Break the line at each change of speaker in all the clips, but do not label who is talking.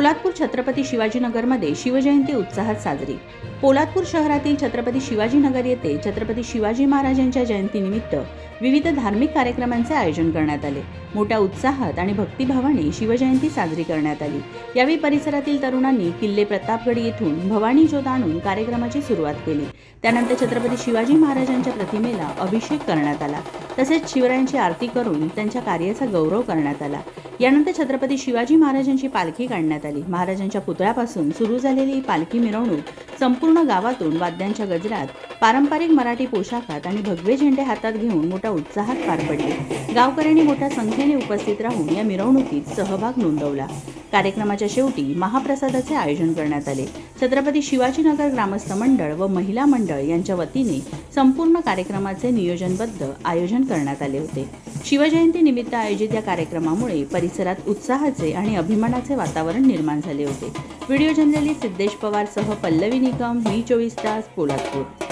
पोलादपूर छत्रपती शिवाजीनगरमध्ये शिवजयंती उत्साहात साजरी. पोलादपूर शहरातील छत्रपती शिवाजीनगर येथे छत्रपती शिवाजी महाराजांच्या जयंतीनिमित्त विविध धार्मिक कार्यक्रमांचे आयोजन करण्यात आले. मोठ्या उत्साहात आणि भक्तिभावाने शिवजयंती साजरी करण्यात आली. यावेळी परिसरातील तरुणांनी किल्ले प्रतापगड येथून भवानी ज्योत आणून कार्यक्रमाची सुरुवात केली. त्यानंतर छत्रपती शिवाजी महाराजांच्या प्रतिमेला अभिषेक करण्यात आला. तसेच शिवरायांची आरती करून त्यांच्या कार्याचा गौरव करण्यात आला. यानंतर छत्रपती शिवाजी महाराजांची पालखी काढण्यात आली. महाराजांच्या पुतळ्यापासून सुरू झालेली पालखी मिरवणूक संपूर्ण गावातून वाद्यांच्या गजरात पारंपरिक मराठी पोशाखात आणि भगवे झेंडे हातात घेऊन मोठ्या उत्साहात पार पडले. गावकऱ्यांनी मोठ्या संख्येने उपस्थित राहून या मिरवणुकीत सहभाग नोंदवला. कार्यक्रमाच्या शेवटी महाप्रसादाचे आयोजन करण्यात आले. छत्रपती शिवाजीनगर ग्रामस्थ मंडळ व महिला मंडळ यांच्या वतीने संपूर्ण कार्यक्रमाचे नियोजनबद्ध आयोजन करण्यात आले होते. शिवजयंती निमित्त आयोजित या कार्यक्रमामुळे परिसरात उत्साहाचे आणि अभिमानाचे वातावरण निर्माण झाले होते. व्हिडिओ जर्नलिस्ट सिद्धेश पवारसह पल्लवी निकम व्ही चोवीस तास पोलादपूर.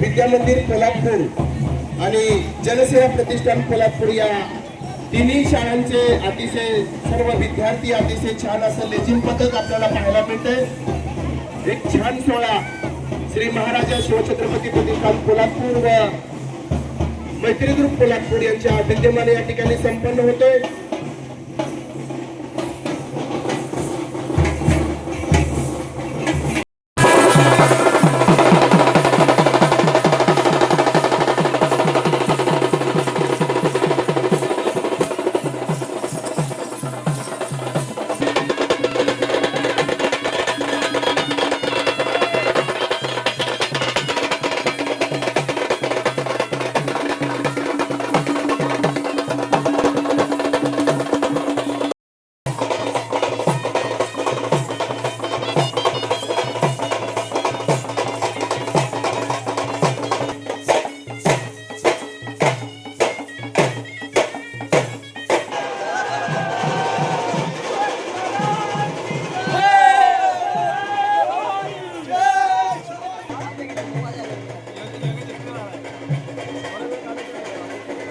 विद्यामंदिर कोल्हापूर आणि जनसेवा प्रतिष्ठान कोल्हापूर या तिन्ही शाळांचे अतिशय सर्व विद्यार्थी अतिशय छान असं लेझिम पथक आपल्याला पाहायला मिळते एक छान सोहळा श्री महाराजा शिवछत्रपती प्रतिष्ठान कोल्हापूर व मैत्री ग्रुप कोल्हापूर यांच्या विद्यमाने या ठिकाणी संपन्न होतोय.